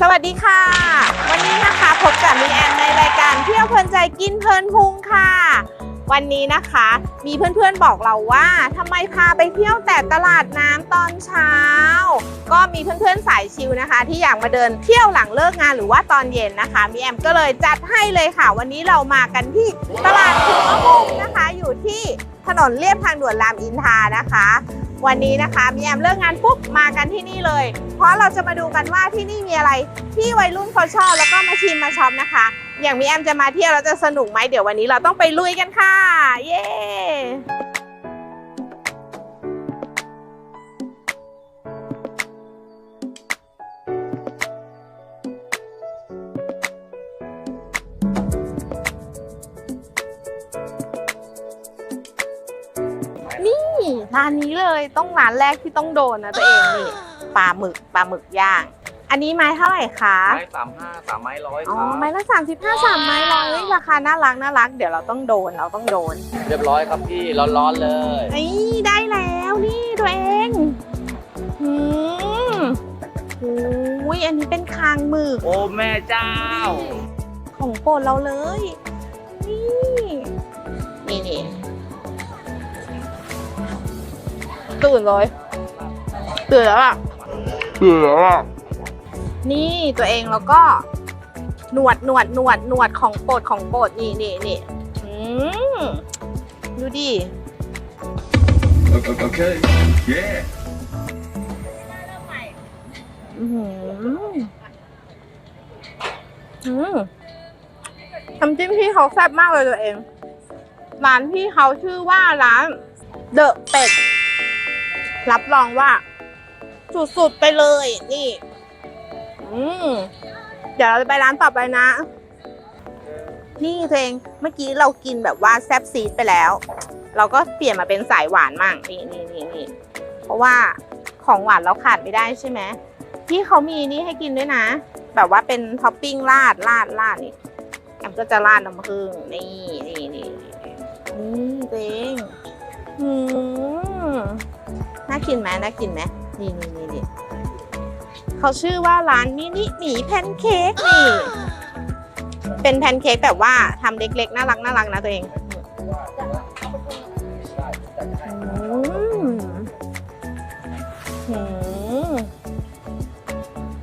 สวัสดีค่ะ วันนี้นะคะพบกับมีแอนในรายการเที่ยวเพลินใจกินเพลินพุงค่ะ วันนี้นะคะ มีเพื่อนๆบอกเราว่าทำไมพาไปเที่ยวแต่ตลาดน้ำตอนเช้า ก็มีเพื่อนๆสายชิลนะคะ ที่อยากมาเดินเที่ยวหลังเลิกงานหรือว่าตอนเย็นนะคะมีแอมก็เลยจัดให้เลยค่ะ วันนี้เรามากันที่ตลาดหัวมุมนะคะ อยู่ที่ถนนเลียบทางด่วนรามอินทานะคะ วันนี้นะคะมีแอมเลิกงานปุ๊บมากันที่นี่เลย เพราะเราจะมาดูกันว่าที่นี่มีอะไรที่วัยรุ่นเขาชอบแล้วก็มาชิมมาช็อปนะคะ อย่างมีแอมจะมาเที่ยวเราจะสนุกไหมเดี๋ยววันนี้เราต้องไปลุยกันค่ะ เย้ ร้านนี้เลยต้องร้านแรกที่ต้องโดนนะตัวเองนี่ปลาหมึกปลาหมึกย่าง อันนี้ไม้เท่าไหร่คะไม้สามห้าสามไม้ร้อยอ๋คอรับไม้ละสามสิบห้าสามไม้ร้อยราคาน่ารักน่ารัก เดี๋ยวเราต้องโดนเราต้องโดนเรียบร้อยครับพี่ร้อนๆเลยนี่ได้แล้วนี่ตัวเองอืมโอ้ยอันนี้เป็นคางหมึกโอ้แม่เจ้า ของโปรดเราเลย ตื่นเลยตื่นแล้วอะเบื่อนี่ตัวเองแล้วก็ หนวดหนวดหนวดหนวดของโปรดของโปรดนี่นี่นี่อืมดูดิ Okay. Yeah. อือหืออืมน้ำจิ้มพี่เขาแซ่บมากเลยตัวเอง ร้านพี่เขาชื่อว่าร้านเดอะเป็ด รับรองว่าสุดๆไปเลย นี่ อืมเดี๋ยวเราจะไปร้านต่อไปนะ นี่ตัวเองเมื่อกี้เรากินแบบว่าแซ่บซีดไปแล้ว เราก็เปลี่ยนมาเป็นสายหวานมั่งนี่นี่นี่นี่เพราะว่าของหวานเราขาดไม่ได้ใช่ไหมที่เขามีนี่ให้กินด้วยนะ แบบว่าเป็นท็อปปิ้งราดราดราดนี่แอมก็จะราดน้ำผึ้งนี่นี่นี่อืมตัวเองอืม น่ากินไหมน่ากินไหมนี่นี่นี่นี่เขาชื่อว่าร้านมินิหมีแพนเค้กนี่ เป็นแพนเค้กแบบว่าทำเล็กๆ น่ารักน่ารักนะตัวเองอืมอืม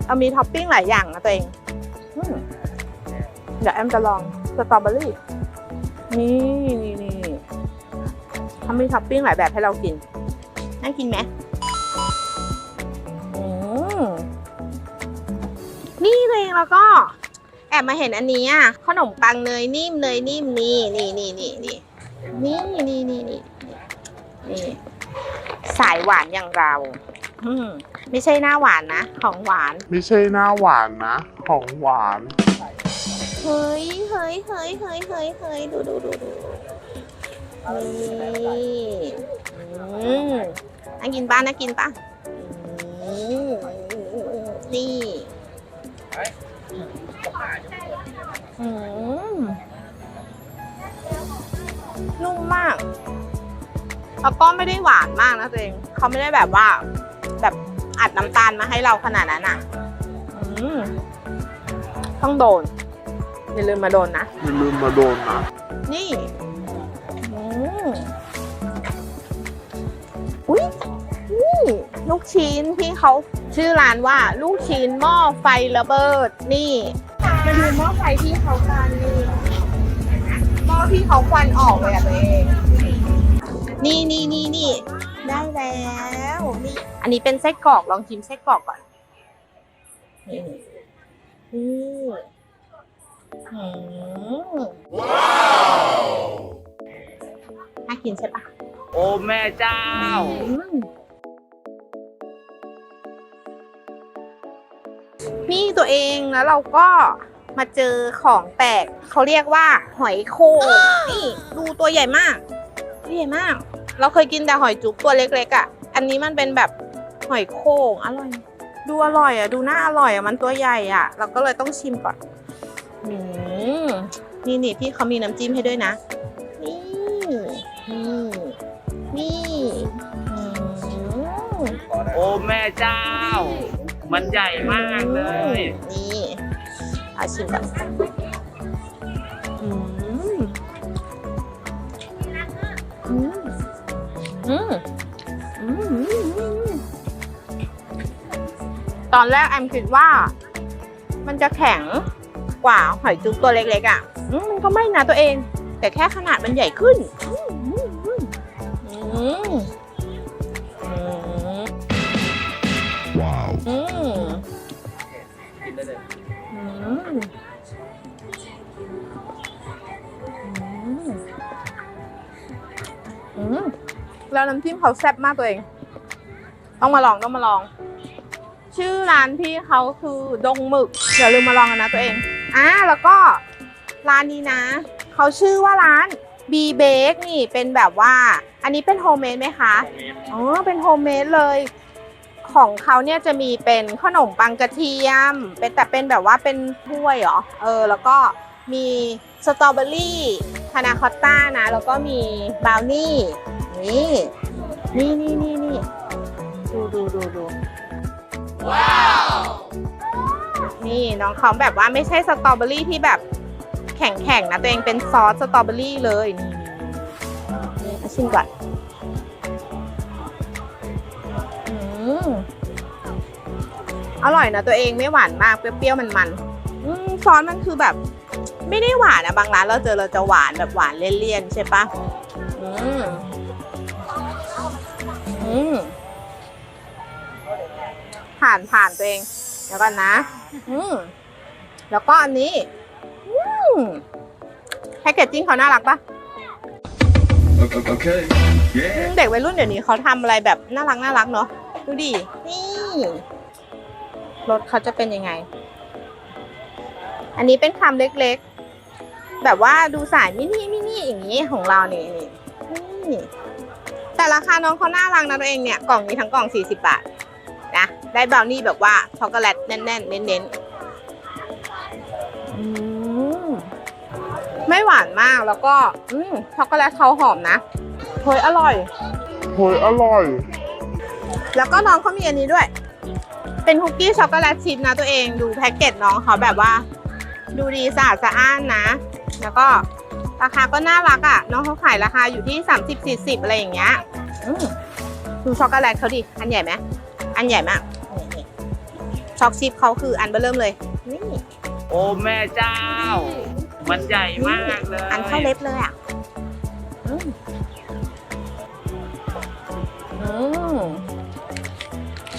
เอามีท็อปปิ้งหลายอย่างนะตัวเอง เดี๋ยวแอมจะลองสตรอเบอรี่ นี่นี่นี่เขามีท็อปปิ้งหลายแบบให้เรากิน น่ากินไหมอืมนี่ตัวเองแล้วก็ แอบมาเห็นอันนี้อะขนมปังเนยนิ่มเนยนิ่มนี่นี่นี่นี่นี่นี่นี่นี่นี่นี่สายหวานอย่างเราอืมไม่ใช่หน้าหวานนะ ของหวาน ไม่ใช่หน้าหวานนะ ของหวาน เฮ้ยเฮ้ยเฮ้ยเฮ้ยเฮ้ยเฮ้ยดูดูดูดูนี่อืม น่ากินป้าน่ากินป้าอืมนี่อืมนุ่มมาก แล้วก็ไม่ได้หวานมากนะตัวเอง เขาไม่ได้แบบว่า แบบอัดน้ำตาลมาให้เราขนาดนั้นอะอืมต้องโดน อย่าลืมมาโดนนะ อย่าลืมมาโดนนะ นี่อืมอุ้ย นี่ลูกชิ้นที่เขาชื่อร้านว่าลูกชิ้นหม้อไฟระเบิด นี่มาดูหม้อไฟที่เขากันนี่หม้อที่เขาควันออกเลยอะตัวเองนี่นี่นี่นี่ได้แล้วนี่อันนี้เป็นไส้กรอกลองชิมไส้กรอกก่อนนี่นี่อืมน่ากินใช่ปะโอ้แม่เจ้า นี่ตัวเองแล้วเราก็มาเจอของแปลกเขาเรียกว่าหอยโข่งนี่ดูตัวใหญ่มากตัวใหญ่มาก เราเคยกินแต่หอยจุ๊บตัวเล็กๆอะ อันนี้มันเป็นแบบหอยโข่งอร่อย ดูอร่อยอะ ดูน่าอร่อยอะมันตัวใหญ่อะ เราก็เลยต้องชิมก่อนอืมนี่นี่พี่เขามีน้ำจิ้มให้ด้วยนะ นี่นี่นี่อืมโอ้แม่เจ้า มันใหญ่มากเลย นี่อาชิมก่อนอืมอืมอืมอืมตอนแรกแอมคิดว่า มันจะแข็งกว่าหอยจุ๊บตัวเล็กๆอะมมันก็ไม่นะตัวเอง แต่แค่ขนาดมันใหญ่ขึ้น อืม แล้วน้ำจิ้มเขาแซ่บมากตัวเอง ต้องมาลองต้องมาลอง ชื่อร้านพี่เขาคือดงหมึกอย่าลืมมาลองกันนะตัวเองอ่าแล้วก็ร้านนี้นะ เขาชื่อว่าร้าน B Bake นี่เป็นแบบว่า อันนี้เป็นโฮมเมดไหมคะ อ๋อ เป็นโฮมเมดเลย ของเขาเนี่ยจะมีเป็นขนมปังกระเทียม เป็นแต่เป็นแบบว่าเป็นถ้วยเหรอ เออ แล้วก็มีสตรอเบอรี่พานาคอตต้านะ แล้วก็มีบราวนี่ นี่นี่นี่นี่นี่ดูดูดูดูว้าวนี่น้องเขาแบบว่าไม่ใช่สตรอเบอรี่ที่แบบแข็งๆนะตัวเองเป็นซอสสตรอเบอรี่เลยนี่นี่ชิมก่อนอืมอร่อยนะตัวเองไม่หวานมากเปรี้ยวๆมันๆอืมซอสมันคือแบบ ไม่ได้หวานนะบางร้านเราเจอเราจะหวานแบบหวานเลี่ยนๆใช่ปะอืม ผ่านผ่านตัวเอง เดี๋ยวก่อนนะ อืมแล้วก็อันนี้อืมแพคเกจจิ้งเขาน่ารักปะ Okay. อื Yeah. มเด็กวัยรุ่นเดี๋ยวนี้เขาทำอะไรแบบน่ารักน่ารักเนาะดูดิ นี่รถเขาจะเป็นยังไง อันนี้เป็นคำเล็กๆ แบบว่าดูสายมินิมินิอย่างนี้ของเรานี่นี่นี่ แต่ราคาน้องเขาน่ารักนะตัวเองเนี่ยกล่องนี้ทั้งกล่อง 40 บาทนะได้บราวนี่แบบว่าช็อกโกแลตแน่นๆ เน้นๆอืมไม่หวานมากแล้วก็อืมช็อกโกแลตเขาหอมนะเฮ้ยอร่อยเฮ้ยอร่อย แล้วก็น้องเขามีอันนี้ด้วย เป็นคุกกี้ช็อกโกแลตชิพนะตัวเอง ดูแพ็กเกจน้องเขาแบบว่า ดูดีสะอาดสะอ้านนะ แล้วก็ ราคาก็น่ารักอะ่ะน้องเขาขายราคาอยู่ที่ 30 40 อะไรอย่างเงี้ยอืมดูช็อกโกแลตเขาดิ อันใหญ่ไหมอันใหญ่มากนี่นี่ช็อกชิพเขาคืออันเบอร์เริ่มเลย นี่ โอ้แม่เจ้า มันใหญ่มากเลย อันเข้าเล็บเลยอะอืมอืม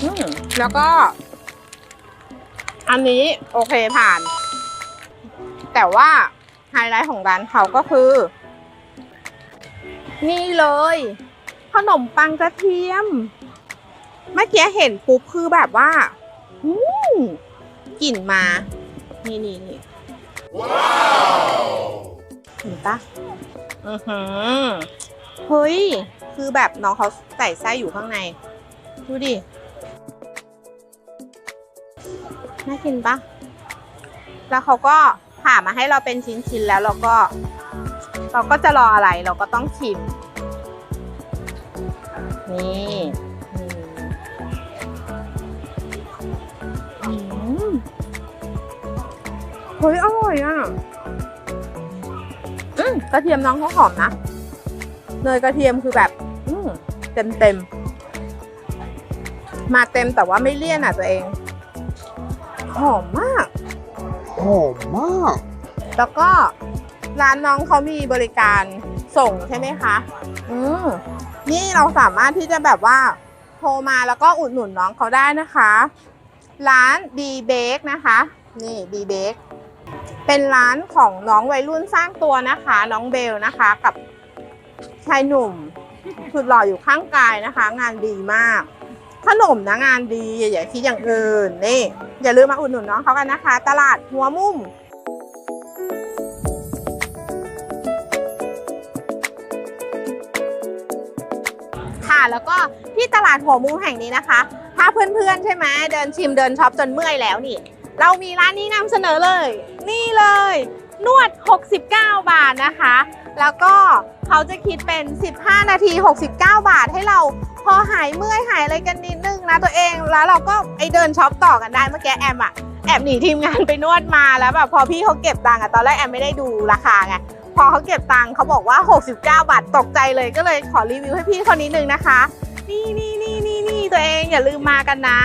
อืมแล้วก็ อันนี้โอเคผ่าน แต่ว่า ไฮไลท์ของร้านเขาก็คือ นี่เลย ขนมปังกระเทียม เมื่อกี้เห็นปุ๊บคือแบบว่าอืมกลิ่นมา นี่นี่นี่เห็นปะอือหือเฮ้ย คือแบบน้องเขาใส่ไส้อยู่ข้างใน ดูดิ น่ากินปะแล้วเขาก็ ผ่ามาให้เราเป็นชิ้นๆแล้วเราก็ เราก็จะรออะไรเราก็ต้องชิม นี่อืมเฮ้ยอร่อยอะ อืมกระเทียมน้องเขาหอมนะเนยกระเทียมคือแบบ อืมเต็มเต็มๆมาเต็มแต่ว่าไม่เลี่ยนอะตัวเอง หอมมาก หอมมาก แล้วก็ร้านน้องเขามีบริการส่งใช่ไหมคะ อืมนี่เราสามารถที่จะแบบว่า โทรมาแล้วก็อุดหนุนน้องเขาได้นะคะ ร้าน B Bake นะคะ นี่ B Bake เป็นร้านของน้องวัยรุ่นสร้างตัวนะคะ น้องเบลนะคะ กับชายหนุ่มสุดหล่ออยู่ข้างกายนะคะ งานดีมาก ขนมนะงานดีอย่าคิดอย่างอื่นนี่อย่าลืมมาอุดหนุนน้องเขากันนะคะ ตลาดหัวมุมค่ะแล้วก็ที่ตลาดหัวมุมแห่งนี้นะคะ ถ้าเพื่อนๆใช่ไหมเดินชิมเดินช็อปจนเมื่อยแล้วนี่ เรามีร้านนี้นำเสนอเลย นี่เลย นวด 69 บาทนะคะ แล้วก็เขาจะคิดเป็น 15 นาที 69 บาทให้เราพอหายเมื่อยหายอะไรกันนิดนึงนะตัวเองแล้วเราก็ไอเดินช็อปต่อกันได้เมื่อกี้แอมอะแอบหนีทีมงานไปนวดมาแล้วแบบพอพี่เขาเก็บตังค์อะตอนแรกแอบไม่ได้ดูราคาไงพอเขาเก็บตังค์เขาบอกว่า 69 บาทตกใจเลยก็เลยขอรีวิวให้พี่คนนิดนึงนะคะ นี่นี่นี่นี่นี่ตัวเองอย่าลืมมากันนะ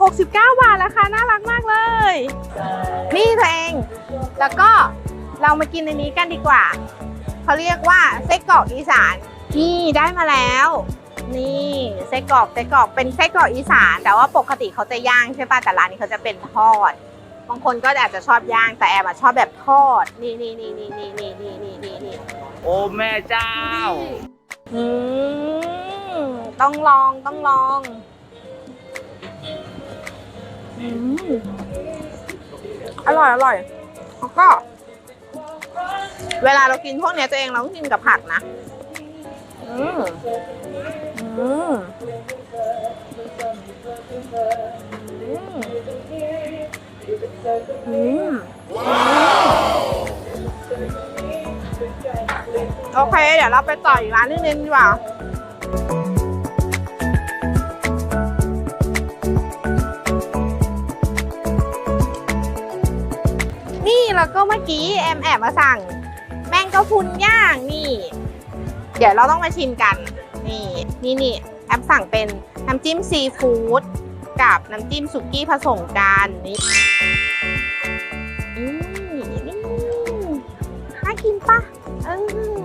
69 บาทราคาน่ารักมากเลย นี่ตัวเอง แล้วก็เรามากินในนี้กันดีกว่า เขาเรียกว่าไส้กรอกอีสาน นี่ได้มาแล้ว นี่ไส้กรอกไส้กรอกเป็นไส้กรอกอีสาน แต่ว่าปกติเขาจะย่างใช่ป่ะแต่ร้านนี้เขาจะเป็นทอดบางคนก็อาจจะชอบย่างแต่แอมอะชอบแบบทอด นี่นี่นี่นี่นี่นี่นี่นี่นี่นี่โอ้แม่เจ้าอืมต้องลองต้องลองอืมอร่อยอร่อยแล้วก็ เวลาเรากินพวกเนี้ยตัวเองเราต้องกินกับผักนะอืมอืมอืมอืมโอเค เดี๋ยวเราไปต่ออีกร้านนึงดีกว่านี่แล้วก็เมื่อกี้แอมแอบมาสั่ง แมงกะพุนย่างนี่ เดี๋ยวเราต้องมาชิมกัน นี่นี่นี่แอมสั่งเป็นน้ำจิ้มซีฟู้ดกับน้ำจิ้มสุกี้ผสมกันนี่นี่น่ากินปะเออ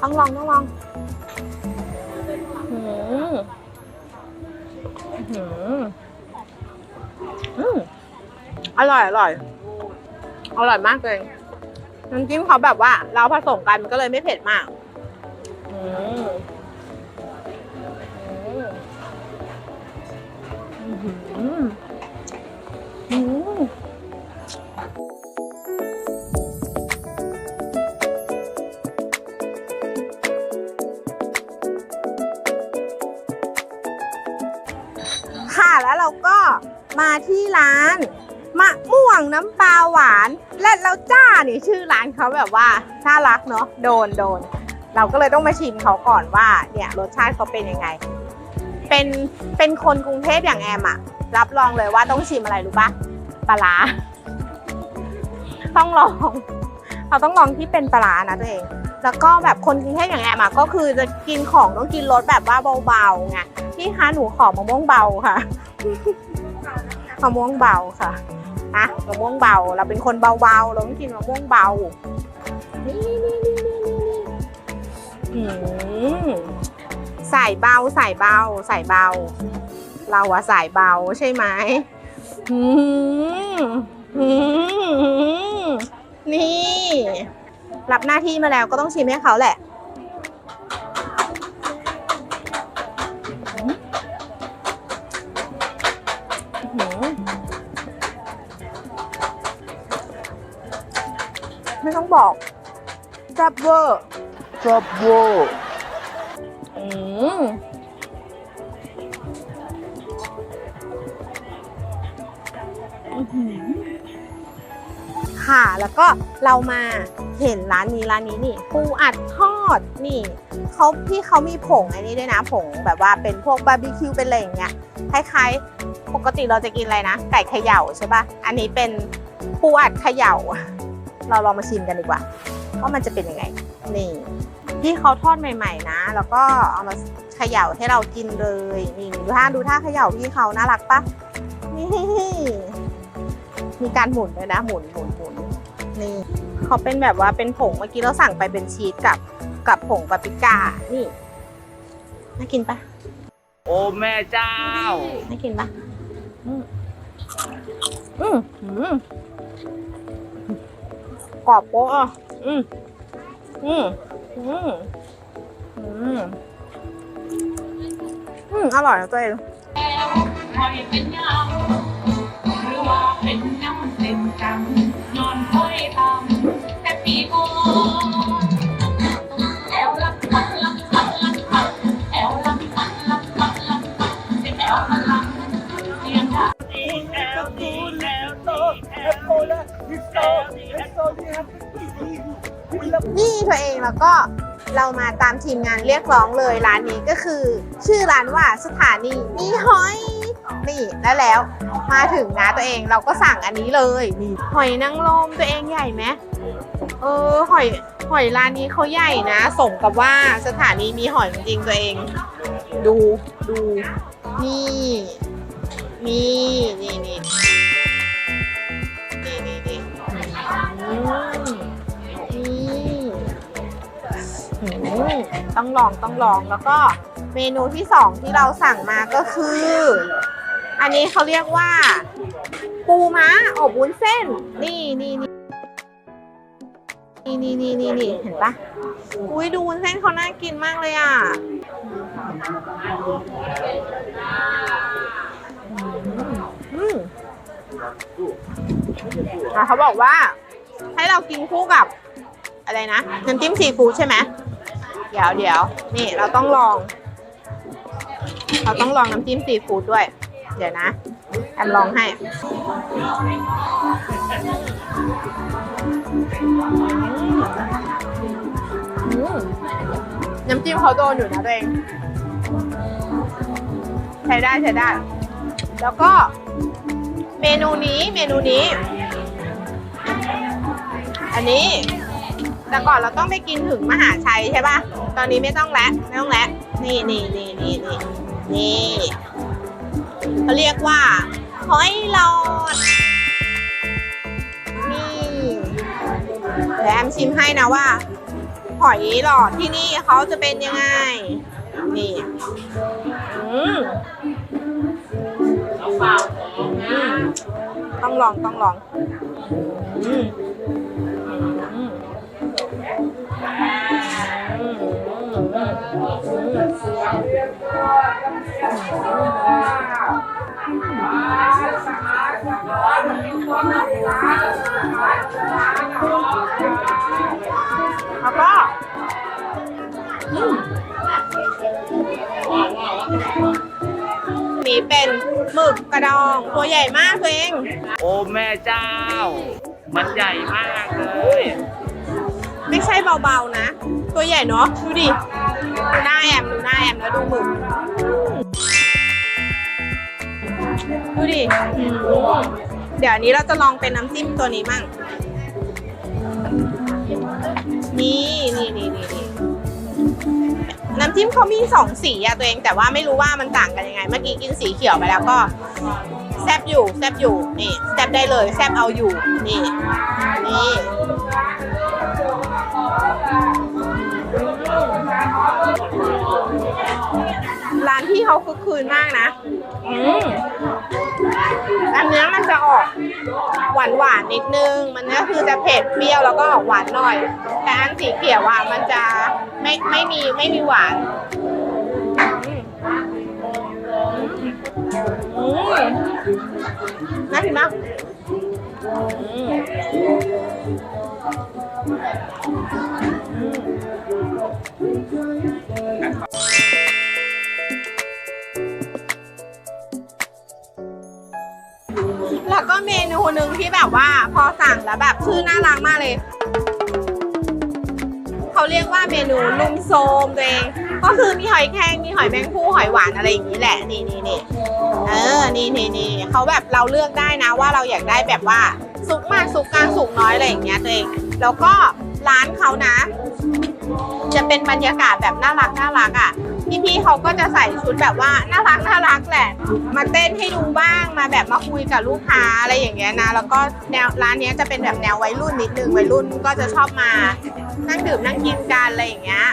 ต้องลองต้องลองอืมอืมอืมอร่อยอร่อย อร่อยมากเลย น้ำจิ้มเขาแบบว่า เราผสมกันมันก็เลยไม่เผ็ดมากค่ะแล้วเราก็มาที่ร้านะม่งน้ำปลาหวานและเราจ้านี่ชื่อร้านเขาแบบว่าน่ารักเนาะโดนโดน เราก็เลยต้องมาชิมเขาก่อนว่า เนี่ยรสชาติเขาเป็นยังไง เป็นเป็นคนกรุงเทพอย่างแอมอะรับรองเลยว่าต้องชิมอะไรรู้ปะปลาต้องลอง เราต้องลองที่เป็นปลาร้านะตัวเองแล้วก็แบบคนกรุงเทพอย่างแอมอะก็คือจะกินของต้องกินรสแบบว่าเบาๆไงพี่คะหนูขอมะม่วงเบาค่ะมะม่วงเบาค่ะ นะมะม่วงเบา เราเป็นคนเบาๆ เราต้องกินมะม่วงเบา นี่นี่นี่นี่นี่ใส่เบาใส่เบาใส่เบา เราอะใส่เบาใช่ไหมอืมอืมนี่ รับหน้าที่มาแล้วก็ต้องชิมให้เขาแหละ องบอกแซ่บเวอร์จับเวอร์อืมอื้อหือค่ะแล้วก็เรามาเห็นร้านนี้ร้านนี้นี่ ปูอัดทอดนี่เขาพี่เขามีผงไอ้นี้ด้วยนะผงแบบว่าเป็นพวกบาร์บีคิวเป็นอะไรอย่างเงี้ยคล้ายๆ ปกติเราจะกินอะไรนะ ไก่เขย่าใช่ปะอันนี้เป็นปูอัดเขย่า เราลองมาชิมกันดีกว่าว่ามันจะเป็นยังไง นี่ที่เขาทอดใหม่ ๆ นะ แล้วก็เอามาเขย่าให้เรากินเลย นี่ดูท่าดูท่าเขย่าพี่เขาน่ารักปะนี่มีการหมุนด้วยนะ หมุนหมุนหมุนนี่เขาเป็นแบบว่าเป็นผงเมื่อกี้เราสั่งไปเป็นชีสกับกับผงปาปริก้า นี่น่ากินปะโอ้แม่เจ้าน่ากินปะอืมอืมอืม กรอบโป๊ะอะอืมอืมอืมอืมอืมอร่อยนะตัวเองคอยเป็ นี่ตัวเองแล้วก็เรามาตามทีมงานเรียกร้องเลยร้านนี้ก็คือ ชื่อร้านว่าสถานีนี่หอยนี่แล้วแล้วมาถึงนะตัวเองเราก็สั่งอันนี้เลยนี่หอยนางรมตัวเองใหญ่ไหมเออหอยหอยร้านนี้เขาใหญ่นะสมกับว่าสถานีมีหอยจริงตัวเอง ดูดูนี่นี่นี่นี่นี่นี่นี่อืมนี่ ต้องลองต้องลองแล้วก็เมนูที่สองที่เราสั่งมาก็คือ อันนี้เขาเรียกว่า ปูม้าอบวุ้นเส้น นี่นี่นี่นี่นี่นี่นี่เห็นปะอุ้ยดูวุ้นเส้นเขาน่ากินมากเลยอะอืมอะเขาบอกว่า ให้เรากินคู่กับอะไรนะน้ำจิ้มซีฟู้ดใช่ไหม เดี๋ยวเดี๋ยวนี่เราต้องลอง เราต้องลองน้ำจิ้มซีฟู้ดด้วย เดี๋ยวนะแอมลองให้ น้ำจิ้มเขาโดนอยู่นะตัวเอง ใช้ได้ใช้ได้ แล้วก็เมนูนี้เมนูนี้ อันนี้ แต่ก่อนเราต้องไปกินถึงมหาชัยใช่ป่ะ ตอนนี้ไม่ต้องแล้วไม่ต้องแล้วนี่นี่นี่นี่นี่นี่เขาเรียกว่าหอยหลอด นี่เดี๋ยวแอมชิมให้นะว่า หอยหลอดที่นี่เขาจะเป็นยังไง นี่ อืมอืมต้องลองต้องลอง อืม แล้วก็อืมนี่เป็นหมึกกระดองตัวใหญ่มากตัวเอง โอ้แม่เจ้า มันใหญ่มากเลย ไม่ใช่เบาๆนะ ตัวใหญ่เนาะดูดิดู หน้าแอมดูหน้าแอมแล้วดูหมึกดูดิอืมเดี๋ยวอันนี้เราจะลองเป็นน้ำจิ้มตัวนี้มั่ง นี่นี่นี่นี่นี่น้ำจิ้มเขามีสองสีอะตัวเอง แต่ว่าไม่รู้ว่ามันต่างกันยังไง เมื่อกี้กินสีเขียวไปแล้วก็ แซบอยู่แซบอยู่นี่แซบได้เลยแซบเอาอยู่ นี่ นี่ ร้านที่เขาคึกคืนมากนะ อืมอันเนี้ยมันจะออกหวานหวานๆนิดนึง มันก็คือจะเผ็ดเปรี้ยวแล้วก็ออกหวานหน่อย แต่อันสีเขียวอะมันจะไม่ไม่มีไม่มีหวานอืมอืมน่ากินมากอืม แล้วก็เมนูหนึ่งที่แบบว่าพอสั่งแล้วแบบชื่อน่ารักมากเลย เขาเรียกว่าเมนูลุมโซมตัวเอง ก็คือมีหอยแครงมีหอยแมงภู่หอยหวานอะไรอย่างนี้แหละนี่นี่นี่เออนี่นี่นี่เขาแบบเราเลือกได้นะว่าเราอยากได้แบบว่าสุกมากสุกกลางสุกน้อยอะไรอย่างเงี้ยตัวเอง แล้วก็ ร้านเขานะ จะเป็นบรรยากาศแบบน่ารักน่ารักอะพี่ๆเขาก็จะใส่ชุดแบบว่าน่ารักน่ารักแหละ มาเต้นให้ดูบ้างมาแบบมาคุยกับลูกค้าอะไรอย่างเงี้ยนะ แล้วก็แนวร้านนี้จะเป็นแบบแนววัยรุ่นนิดนึงวัยรุ่นก็จะชอบมานั่งดื่มนั่งกินกันอะไรอย่างเงี้ย